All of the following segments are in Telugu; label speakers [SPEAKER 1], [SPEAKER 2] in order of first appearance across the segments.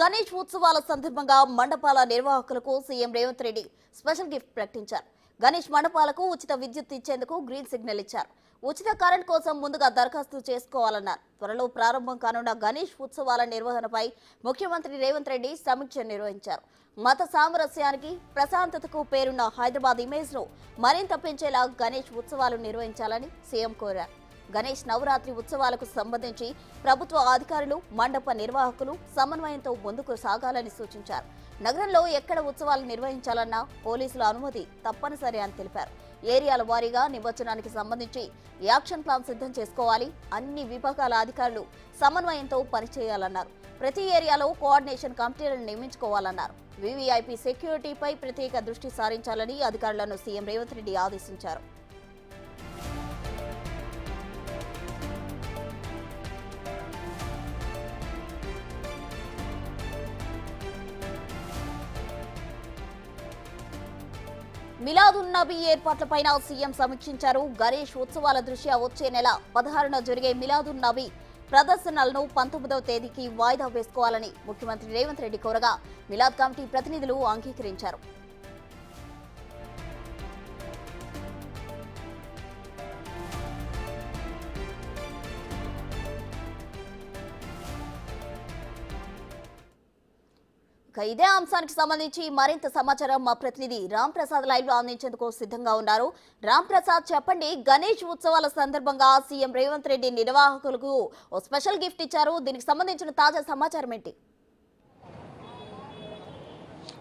[SPEAKER 1] గణేష్ ఉత్సవాల సందర్భంగా మండపాల నిర్వాహకులకు CM Revanth Reddy special gift ప్రకటించారు. గణేష్ మండపాలకు ఉచిత విద్యుత్ ఇచ్చేందుకు గ్రీన్ సిగ్నల్ ఇచ్చారు. ఉచిత కరెంట్ కోసం ముందుగా దరఖాస్తు చేసుకోవాలన్నారు. త్వరలో ప్రారంభం కానున్న గణేష్ ఉత్సవాల నిర్వహణపై ముఖ్యమంత్రి రేవంత్ రెడ్డి సమీక్ష నిర్వహించారు. మత సామరస్యానికి ప్రశాంతతకు పేరున్న హైదరాబాద్ ఇమేజ్ను మరింత పెంచేలా గణేష్ ఉత్సవాలు నిర్వహించాలని సీఎం కోరారు. గణేష్ నవరాత్రి ఉత్సవాలకు సంబంధించి ప్రభుత్వ అధికారులు మండప నిర్వాహకులు సమన్వయంతో ముందుకు సాగాలని సూచించారు. నగరంలో ఎక్కడ ఉత్సవాలు నిర్వహించాలన్నా పోలీసుల అనుమతి తప్పనిసరి అని తెలిపారు. ఏరియాల వారీగా నిమజ్జనానికి సంబంధించి యాక్షన్ ప్లాన్ సిద్ధం చేసుకోవాలి అన్ని విభాగాల అధికారులు సమన్వయంతో పనిచేయాలన్నారు. ప్రతి ఏరియాలో కోఆర్డినేషన్ కమిటీలను నియమించుకోవాలన్నారు. వివిఐపి సెక్యూరిటీపై ప్రత్యేక దృష్టి సారించాలని అధికారులను సీఎం రేవంత్ రెడ్డి ఆదేశించారు. మిలాదున్ నబీ ఏర్పాట్లపై సీఎం సమీక్షించారు. గణేష్ ఉత్సవాల దృష్ట్యా వచ్చే నెల పదహారున జరిగే మిలాదున్ నబీ ప్రదర్శనలను పంతొమ్మిదవ తేదీకి వాయిదా వేసుకోవాలని ముఖ్యమంత్రి రేవంత్ రెడ్డి కోరగా మిలాద్ కమిటీ ప్రతినిధులు అంగీకరించారు. ఇక ఇదే అంశానికి సంబంధించి మరింత సమాచారం మా ప్రతినిధి రామ్ ప్రసాద్ లైవ్లో అందించేందుకు సిద్ధంగా ఉన్నారు. రామ్ ప్రసాద్ చెప్పండి గణేష్ ఉత్సవాల సందర్భంగా సీఎం రేవంత్ రెడ్డి నిర్వాహకులకు ఓ స్పెషల్ గిఫ్ట్ ఇచ్చారు. దీనికి సంబంధించిన తాజా సమాచారం ఏంటి?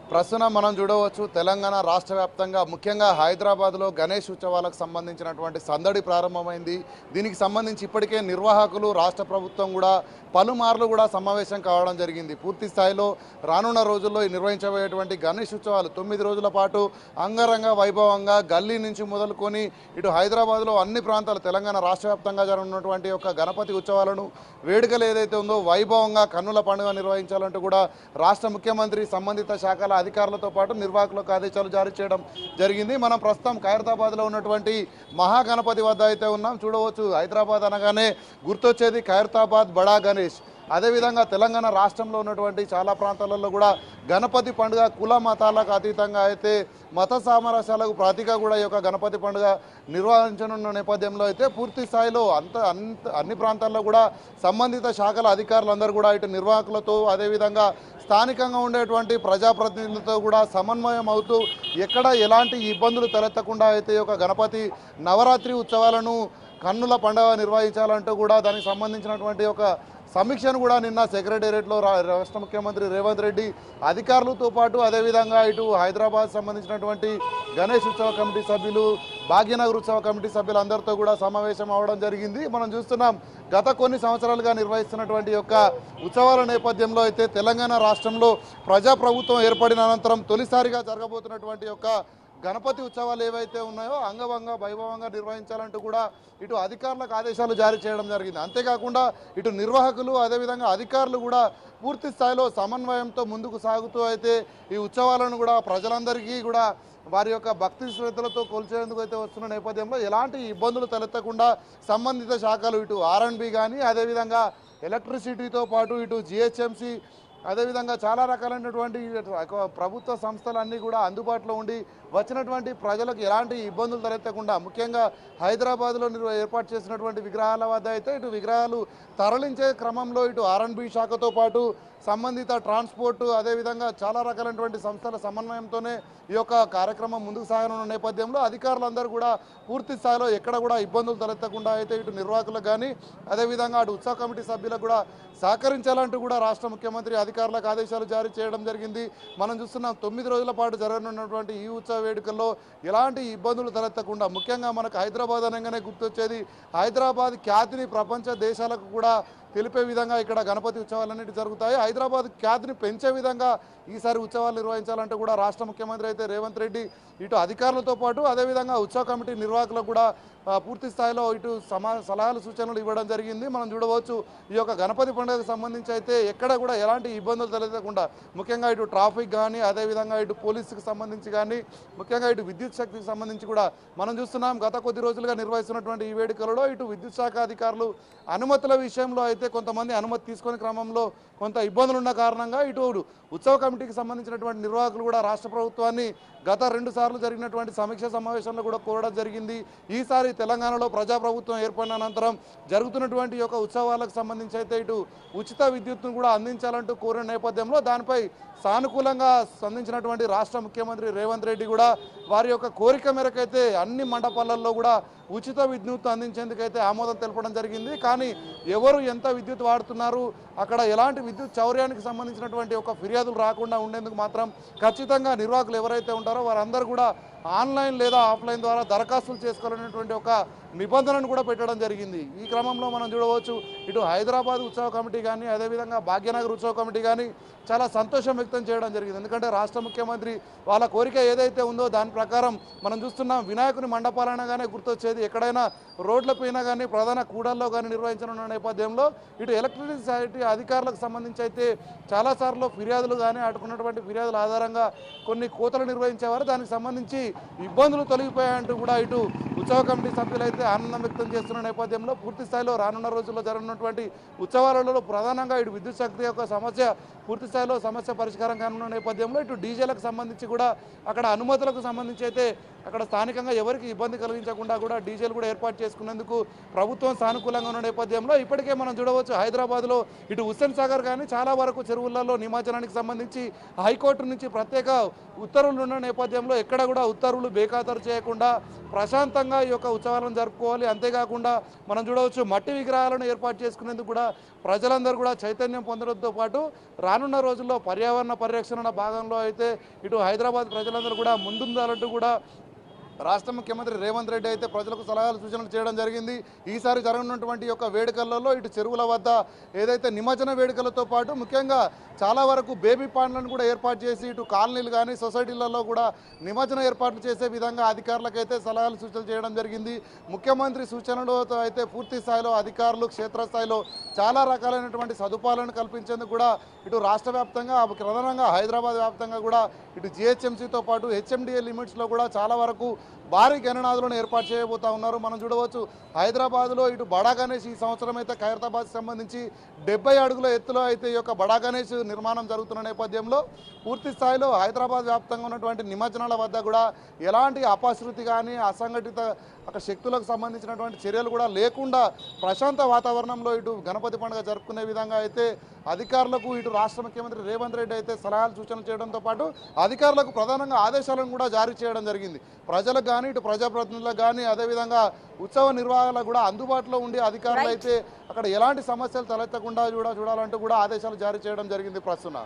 [SPEAKER 2] ప్రస్తుతం మనం చూడవచ్చు. తెలంగాణ రాష్ట్ర వ్యాప్తంగా ముఖ్యంగా హైదరాబాద్లో గణేష్ ఉత్సవాలకు సంబంధించినటువంటి సందడి ప్రారంభమైంది. దీనికి సంబంధించి ఇప్పటికే నిర్వాహకులు రాష్ట్ర ప్రభుత్వం కూడా పలుమార్లు కూడా సమావేశం కావడం జరిగింది. పూర్తి స్థాయిలో రానున్న రోజుల్లో నిర్వహించబోయేటువంటి గణేష్ ఉత్సవాలు తొమ్మిది రోజుల పాటు అంగరంగ వైభవంగా గల్లీ నుంచి మొదలుకొని ఇటు హైదరాబాద్లో అన్ని ప్రాంతాలు తెలంగాణ రాష్ట్ర వ్యాప్తంగా జరగనున్నటువంటి యొక్క గణపతి ఉత్సవాలను వేడుకలు ఏదైతే ఉందో వైభవంగా కన్నుల పండుగ నిర్వహించాలంటూ కూడా రాష్ట్ర ముఖ్యమంత్రి సంబంధిత శాఖల అధికారులతో పాటు నిర్వాహకులకు ఆదేశాలు జారీ చేయడం జరిగింది. మనం ప్రస్తుతం ఖైరతాబాద్లో ఉన్నటువంటి మహాగణపతి వద్ద అయితే ఉన్నాం. చూడవచ్చు హైదరాబాద్ అనగానే గుర్తొచ్చేది ఖైరతాబాద్ బడా గణేష్. అదేవిధంగా తెలంగాణ రాష్ట్రంలో ఉన్నటువంటి చాలా ప్రాంతాలలో కూడా గణపతి పండుగ కుల మతాలకు అతీతంగా అయితే మత సామరస్యాలకు ప్రాతిక కూడా ఈ యొక్క గణపతి పండుగ నిర్వహించనున్న నేపథ్యంలో అయితే పూర్తి స్థాయిలో అంత అంత అన్ని ప్రాంతాల్లో కూడా సంబంధిత శాఖల అధికారులందరూ కూడా ఇటు నిర్వాహకులతో అదేవిధంగా స్థానికంగా ఉండేటువంటి ప్రజాప్రతినిధులతో కూడా సమన్వయం అవుతూ ఎక్కడ ఎలాంటి ఇబ్బందులు తలెత్తకుండా అయితే ఒక గణపతి నవరాత్రి ఉత్సవాలను కన్నుల పండుగ నిర్వహించాలంటూ కూడా దానికి సంబంధించినటువంటి ఒక సమీక్షను కూడా నిన్న సెక్రటేరియట్లో రా- రాష్ట్ర ముఖ్యమంత్రి రేవంత్ రెడ్డి అధికారులతో పాటు అదేవిధంగా ఇటు హైదరాబాద్ సంబంధించినటువంటి గణేష్ ఉత్సవ కమిటీ సభ్యులు భాగ్యనగర్ ఉత్సవ కమిటీ సభ్యులందరితో కూడా సమావేశం అవడం జరిగింది. మనం చూస్తున్నాం గత కొన్ని సంవత్సరాలుగా నిర్వహిస్తున్నటువంటి యొక్క ఉత్సవాల నేపథ్యంలో అయితే తెలంగాణ రాష్ట్రంలో ప్రజాప్రభుత్వం ఏర్పడిన అనంతరం తొలిసారిగా జరగబోతున్నటువంటి యొక్క గణపతి ఉత్సవాలు ఏవైతే ఉన్నాయో అంగభంగ వైభవంగా నిర్వహించాలంటూ కూడా ఇటు అధికారులకు ఆదేశాలు జారీ చేయడం జరిగింది. అంతేకాకుండా ఇటు నిర్వాహకులు అదేవిధంగా అధికారులు కూడా పూర్తి స్థాయిలో సమన్వయంతో ముందుకు సాగుతూ అయితే ఈ ఉత్సవాలను కూడా ప్రజలందరికీ కూడా వారి యొక్క భక్తి శ్రద్ధలతో కొలిచేందుకు అయితే వస్తున్న నేపథ్యంలో ఎలాంటి ఇబ్బందులు తలెత్తకుండా సంబంధిత శాఖలు ఇటు ఆర్ఎండ్బి కానీ అదేవిధంగా ఎలక్ట్రిసిటీతో పాటు ఇటు జిహెచ్ఎంసి అదేవిధంగా చాలా రకాలైనటువంటి ప్రభుత్వ సంస్థలన్నీ కూడా అందుబాటులో ఉండి వచ్చినటువంటి ప్రజలకు ఎలాంటి ఇబ్బందులు తలెత్తకుండా ముఖ్యంగా హైదరాబాద్లో ఏర్పాటు చేసినటువంటి విగ్రహాల వద్ద అయితే ఇటు విగ్రహాలు తరలించే క్రమంలో ఇటు ఆర్ఎన్బి శాఖతో పాటు సంబంధిత ట్రాన్స్పోర్ట్ అదేవిధంగా చాలా రకాలైనటువంటి సంస్థల సమన్వయంతోనే ఈ యొక్క కార్యక్రమం ముందుకు సాగనున్న నేపథ్యంలో అధికారులందరూ కూడా పూర్తి స్థాయిలో ఎక్కడ కూడా ఇబ్బందులు తలెత్తకుండా అయితే ఇటు నిర్వాహకులకు కానీ అదేవిధంగా అటు ఉత్సవ కమిటీ సభ్యులకు కూడా సహకరించాలంటూ కూడా రాష్ట్ర ముఖ్యమంత్రి అధికారులకు ఆదేశాలు జారీ చేయడం జరిగింది. మనం చూస్తున్నాం తొమ్మిది రోజుల పాటు జరగనున్నటువంటి ఈ ఉత్సవ వేడుకల్లో ఎలాంటి ఇబ్బందులు తలెత్తకుండా ముఖ్యంగా మనకు హైదరాబాద్ అనగానే గుర్తొచ్చేది హైదరాబాద్ ఖ్యాతిని ప్రపంచ దేశాలకు కూడా తెలిపే విధంగా ఇక్కడ గణపతి ఉత్సవాలన్నిటి జరుగుతాయి. హైదరాబాద్ ఖ్యాతిని పెంచే విధంగా ఈసారి ఉత్సవాలు నిర్వహించాలంటే కూడా రాష్ట్ర ముఖ్యమంత్రి అయితే రేవంత్ రెడ్డి ఇటు అధికారులతో పాటు అదేవిధంగా ఉత్సవ కమిటీ నిర్వాహకులకు కూడా పూర్తి స్థాయిలో ఇటు సమా సలహాలు సూచనలు ఇవ్వడం జరిగింది. మనం చూడవచ్చు ఈ యొక్క గణపతి పండుగకు సంబంధించి అయితే ఎక్కడ కూడా ఎలాంటి ఇబ్బందులు తలెత్తకుండా ముఖ్యంగా ఇటు ట్రాఫిక్ కానీ అదేవిధంగా ఇటు పోలీసుకి సంబంధించి కానీ ముఖ్యంగా ఇటు విద్యుత్ శక్తికి సంబంధించి కూడా మనం చూస్తున్నాం. గత కొద్ది రోజులుగా నిర్వహిస్తున్నటువంటి ఈ వేడుకలలో ఇటు విద్యుత్ శాఖ అధికారులు అనుమతుల విషయంలో అయితే అయితే కొంతమంది అనుమతి తీసుకునే క్రమంలో కొంత ఇబ్బందులు ఉన్న కారణంగా ఇటు ఉత్సవ కమిటీకి సంబంధించినటువంటి నిర్వాహకులు కూడా రాష్ట్ర ప్రభుత్వాన్ని గత రెండు సార్లు జరిగినటువంటి సమీక్ష సమావేశంలో కూడా కోరడం జరిగింది. ఈసారి తెలంగాణలో ప్రజాప్రభుత్వం ఏర్పడిన అనంతరం జరుగుతున్నటువంటి యొక్క ఉత్సవాలకు సంబంధించి అయితే ఇటు ఉచిత విద్యుత్తును కూడా అందించాలంటూ కోరిన నేపథ్యంలో దానిపై సానుకూలంగా స్పందించినటువంటి రాష్ట్ర ముఖ్యమంత్రి రేవంత్ రెడ్డి కూడా వారి యొక్క కోరిక మేరకైతే అన్ని మండపాలలో కూడా ఉచిత విద్యుత్ అందించేందుకైతే ఆమోదం తెలపడం జరిగింది. కానీ ఎవరు ఎంత విద్యుత్ వాడుతున్నారు అక్కడ ఎలాంటి విద్యుత్ చౌర్యానికి సంబంధించినటువంటి ఒక ఫిర్యాదులు రాకుండా ఉండేందుకు మాత్రం ఖచ్చితంగా నిర్వాహకులు ఎవరైతే ఉంటారో వారందరూ కూడా ఆన్లైన్ లేదా ఆఫ్లైన్ ద్వారా దరఖాస్తులు చేసుకోవాలనేటువంటి ఒక నిబంధనను కూడా పెట్టడం జరిగింది. ఈ క్రమంలో మనం చూడవచ్చు ఇటు హైదరాబాద్ ఉత్సవ కమిటీ కానీ అదేవిధంగా భాగ్యనగర్ ఉత్సవ కమిటీ కానీ చాలా సంతోషం వ్యక్తం చేయడం జరిగింది. ఎందుకంటే రాష్ట్ర ముఖ్యమంత్రి వాళ్ళ కోరిక ఏదైతే ఉందో దాని ప్రకారం మనం చూస్తున్నాం వినాయకుని మండపాలనగానే గుర్తొచ్చేది ఎక్కడైనా రోడ్లపైన కానీ ప్రధాన కూడల్లో కానీ నిర్వహించనున్న నేపథ్యంలో ఇటు ఎలక్ట్రిసిటీ అధికారులకు సంబంధించి అయితే చాలాసార్లు ఫిర్యాదులు కానీ అటుకున్నటువంటి ఫిర్యాదుల ఆధారంగా కొన్ని కోతలు నిర్వహించేవారు. దానికి సంబంధించి ఇబ్బందులు తొలగిపోయాయంటూ కూడా ఇటు ఉత్సవ కమిటీ సభ్యులు అయితే ఆనందం వ్యక్తం చేస్తున్న నేపథ్యంలో పూర్తి స్థాయిలో రానున్న రోజుల్లో జరగనున్నటువంటి ఉత్సవాలలో ప్రధానంగా ఇటు విద్యుత్ శక్తి యొక్క సమస్య పూర్తి స్థాయిలో సమస్య పరిష్కారం కానున్న నేపథ్యంలో ఇటు డీజేలకు సంబంధించి కూడా అక్కడ అనుమతులకు సంబంధించి అయితే అక్కడ స్థానికంగా ఎవరికి ఇబ్బంది కలిగించకుండా కూడా డీజేలు కూడా ఏర్పాటు చేసుకునేందుకు ప్రభుత్వం సానుకూలంగా ఉన్న నేపథ్యంలో ఇప్పటికే మనం చూడవచ్చు హైదరాబాద్లో ఇటు హుస్సేన్ సాగర్ కానీ చాలా వరకు చెరువులలో నిమజ్జనానికి సంబంధించి హైకోర్టు నుంచి ప్రత్యేక ఉత్తర్వులు ఉన్న నేపథ్యంలో ఎక్కడ కూడా ఉత్తర్వులు బేఖాతరు చేయకుండా ప్రశాంతంగా ఈ యొక్క ఉత్సవాలను జరుపుకోవాలి. అంతేకాకుండా మనం చూడవచ్చు మట్టి విగ్రహాలను ఏర్పాటు చేసుకునేందుకు కూడా ప్రజలందరూ కూడా చైతన్యం పొందడంతో పాటు రానున్న రోజుల్లో పర్యావరణ పరిరక్షణ భాగంలో అయితే ఇటు హైదరాబాద్ ప్రజలందరూ కూడా ముందుండాలంటూ కూడా రాష్ట్ర ముఖ్యమంత్రి రేవంత్ రెడ్డి అయితే ప్రజలకు సలహాలు సూచనలు చేయడం జరిగింది. ఈసారి జరగనున్నటువంటి యొక్క వేడుకలలో ఇటు చెరువుల వద్ద ఏదైతే నిమజ్జన వేడుకలతో పాటు ముఖ్యంగా చాలా వరకు బేబీ పాండ్లను కూడా ఏర్పాటు చేసి ఇటు కాలనీలు కానీ సొసైటీలలో కూడా నిమజ్జన ఏర్పాట్లు చేసే విధంగా అధికారులకైతే సలహాలు సూచనలు చేయడం జరిగింది. ముఖ్యమంత్రి సూచనలతో అయితే పూర్తి స్థాయిలో అధికారులు క్షేత్రస్థాయిలో చాలా రకాలైనటువంటి సదుపాయాలను కల్పించేందుకు కూడా ఇటు రాష్ట్ర వ్యాప్తంగా ప్రధానంగా హైదరాబాద్ వ్యాప్తంగా కూడా ఇటు జిహెచ్ఎంసీతో పాటు హెచ్ఎండిఏ లిమిట్స్లో కూడా చాలా వరకు భారీ గణనాథులను ఏర్పాటు చేయబోతా ఉన్నారు. మనం చూడవచ్చు హైదరాబాద్లో ఇటు బడా గణేష్ ఈ సంవత్సరం అయితే ఖైరతాబాద్ సంబంధించి డెబ్బై అడుగుల ఎత్తులో అయితే ఈ యొక్క బడా గణేష్ నిర్మాణం జరుగుతున్న నేపథ్యంలో పూర్తి స్థాయిలో హైదరాబాద్ వ్యాప్తంగా ఉన్నటువంటి నిమజ్జనాల వద్ద కూడా ఎలాంటి అపశృతి కానీ అసంఘటిత అక్కడ శక్తులకు సంబంధించినటువంటి చర్యలు కూడా లేకుండా ప్రశాంత వాతావరణంలో ఇటు గణపతి పండుగ జరుపుకునే విధంగా అయితే అధికారులకు ఇటు రాష్ట్ర ముఖ్యమంత్రి రేవంత్ రెడ్డి అయితే సలహాలు సూచనలు చేయడంతో పాటు అధికారులకు ప్రధానంగా ఆదేశాలను కూడా జారీ చేయడం జరిగింది ప్రజలకు కానీ ఇటు ప్రజాప్రతినిధులకు కానీ అదేవిధంగా ఉత్సవ నిర్వాహకులకు కూడా అందుబాటులో ఉండి అధికారులు. అయితే అక్కడ ఎలాంటి సమస్యలు తలెత్తకుండా చూడ చూడాలంటూ కూడా ఆదేశాలు జారీ చేయడం జరిగింది ప్రస్తుతం